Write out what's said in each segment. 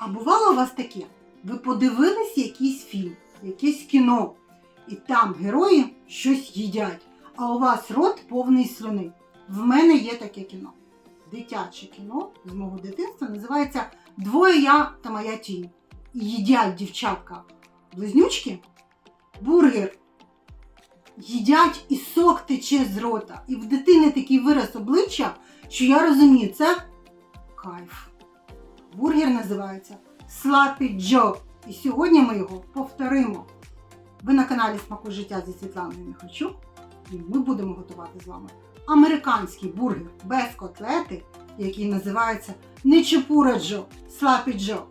А бувало у вас таке? Ви подивились якийсь фільм, якесь кіно, і там герої щось їдять, а у вас рот повний слюни. В мене є таке кіно. Дитяче кіно з мого дитинства називається Двоє я та моя тінь. І їдять дівчатка близнючки, бургер. Їдять і сок тече з рота. І в дитини такий вираз обличчя, що я розумію, це кайф. Бургер називається Slappy Joe. І сьогодні ми його повторимо. Ви на каналі Смаку життя зі Світланою Міхачук. І ми будемо готувати з вами американський бургер без котлети, який називається не Чепура Джо, Slappy Joe.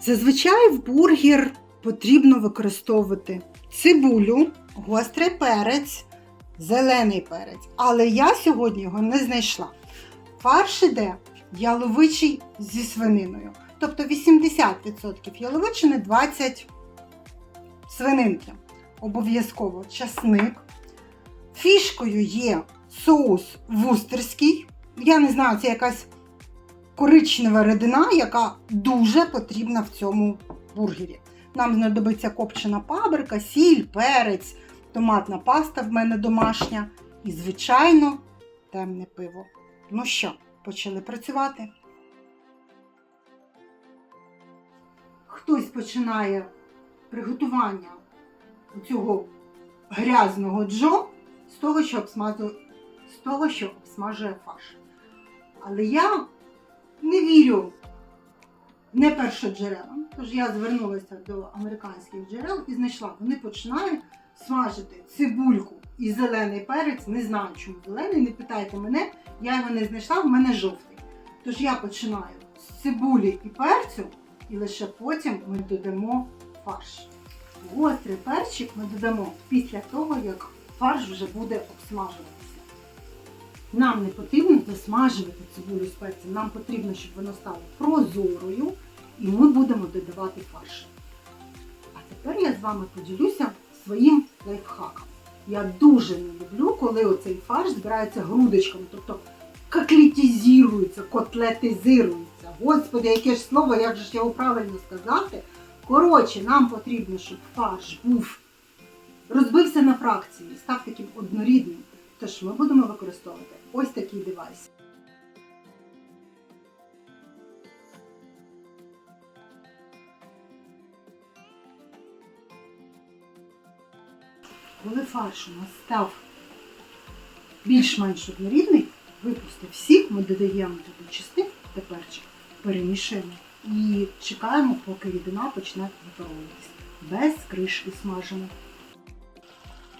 Зазвичай в бургер потрібно використовувати цибулю, гострий перець, зелений перець. Але я сьогодні його не знайшла. Фарш іде яловичий зі свининою. Тобто 80% яловичини, 20 свининки. Обов'язково часник. Фішкою є соус вустерський. Я не знаю, це якась коричнева рідина, яка дуже потрібна в цьому бургері. Нам знадобиться копчена пабрика, сіль, перець, томатна паста в мене домашня і, звичайно, темне пиво. Ну що, почали працювати? Хтось починає приготування цього грязного джо з того, що обсмажує, з того, що обсмажує фарш. Але я не вірю не першоджерелам. Тож я звернулася до американських джерел і знайшла, вони починають смажити цибульку і зелений перець. Не знаю, чому зелений, не питайте мене, я його не знайшла, в мене жовтий. Тож я починаю з цибулі і перцю, і лише потім ми додамо фарш. Гострий перчик ми додамо після того, як фарш вже буде обсмажуватися. Нам не потрібно засмажувати цибулю з перцем, нам потрібно, щоб воно стало прозорою, і ми будемо додавати фарш. А тепер я з вами поділюся своїм лайфхаком. Я дуже не люблю, коли оцей фарш збирається грудочками, тобто котлетизується, котлетизується. Господи, яке ж слово, як же ж його правильно сказати? Коротше, нам потрібно, щоб фарш був розбився на фракції, став таким однорідним. Тож ми будемо використовувати ось такий девайс. Коли фарш у нас став більш-менш однорідний, випустив сік, ми додаємо туди чесник та перчик, перемішуємо і чекаємо, поки рідина почне випаровуватись. Без кришки смажимо.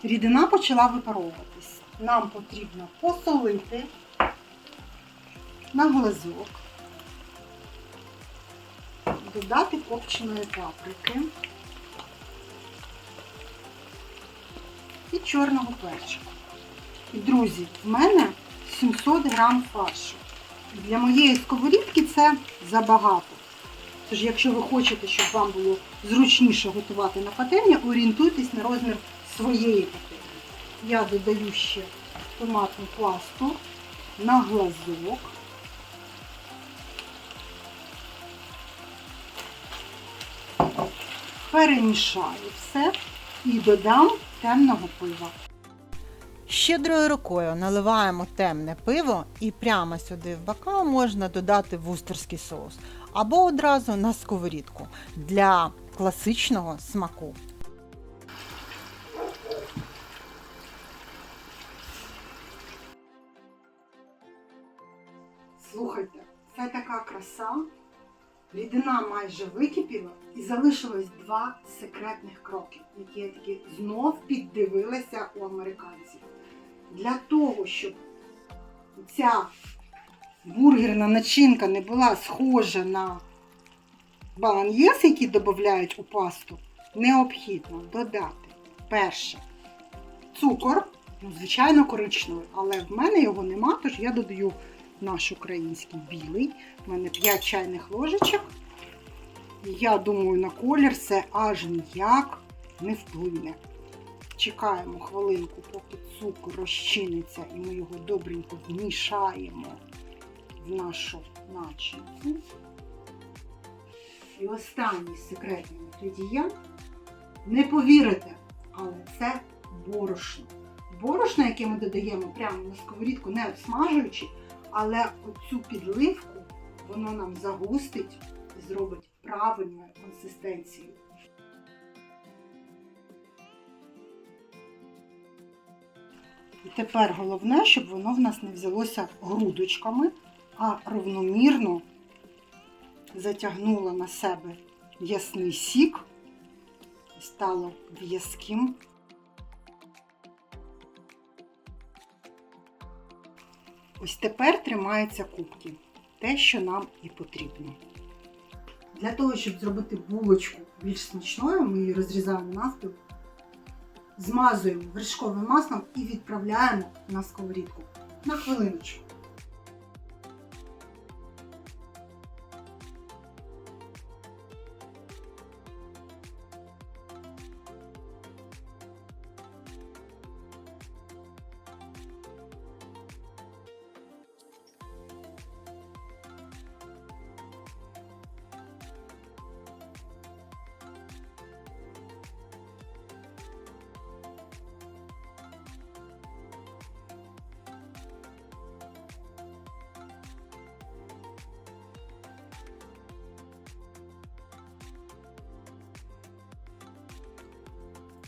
Рідина почала випаровуватись. Нам потрібно посолити на глазок, додати копченої паприки і чорного перчику. І, друзі, в мене 700 грам фаршу. Для моєї сковорідки це забагато. Тож, якщо ви хочете, щоб вам було зручніше готувати на пательні, орієнтуйтесь на розмір своєї пательні. Я додаю ще томатну пасту на глазок. Перемішаю все і додам темного пива. Щедрою рукою наливаємо темне пиво і прямо сюди в бокал можна додати вустерський соус або одразу на сковорідку для класичного смаку. Слухайте, це така краса. Рідина майже википіла і залишилось два секретних кроки, які я таки знов піддивилася у американців. Для того, щоб ця бургерна начинка не була схожа на баланьєс, які додають у пасту, необхідно додати перше цукор, ну, звичайно, коричневий, але в мене його нема, тож я додаю наш український білий. У мене 5 чайних ложечок. Я думаю, на колір це аж ніяк не вплине. Чекаємо хвилинку, поки цукор розчиниться, і ми його добренько вмішаємо в нашу начинку. І останній секретний інгредієнт. Не повірите, але це борошно. Борошно, яке ми додаємо прямо на сковорідку, не обсмажуючи, але оцю підливку воно нам загустить і зробить правильну консистенцію. І тепер головне, щоб воно в нас не взялося грудочками, а равномірно затягнуло на себе ясний сік, і стало в'язким. Ось тепер тримаються кубки. Те, що нам і потрібно. Для того, щоб зробити булочку більш смачною, ми її розрізаємо навпіл, змазуємо вершковим маслом і відправляємо на сковорідку на хвилиночку.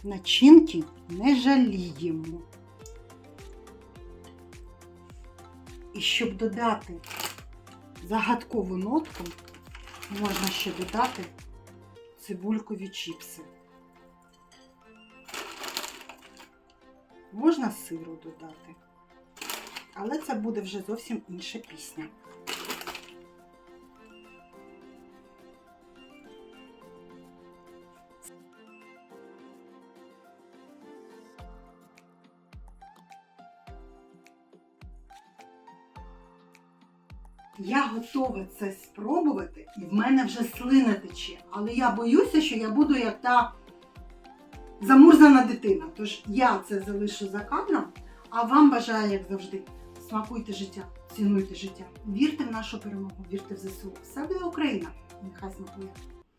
Начинки не жаліємо. І щоб додати загадкову нотку, можна ще додати цибулькові чіпси. Можна сиру додати, але це буде вже зовсім інша пісня. Я готова це спробувати, і в мене вже слина тече. Але я боюся, що я буду як та замурзана дитина. Тож я це залишу за кадром, а вам бажаю, як завжди, смакуйте життя, цінуйте життя, вірте в нашу перемогу, вірте в ЗСУ. Все буде Україна! Нехай смакує!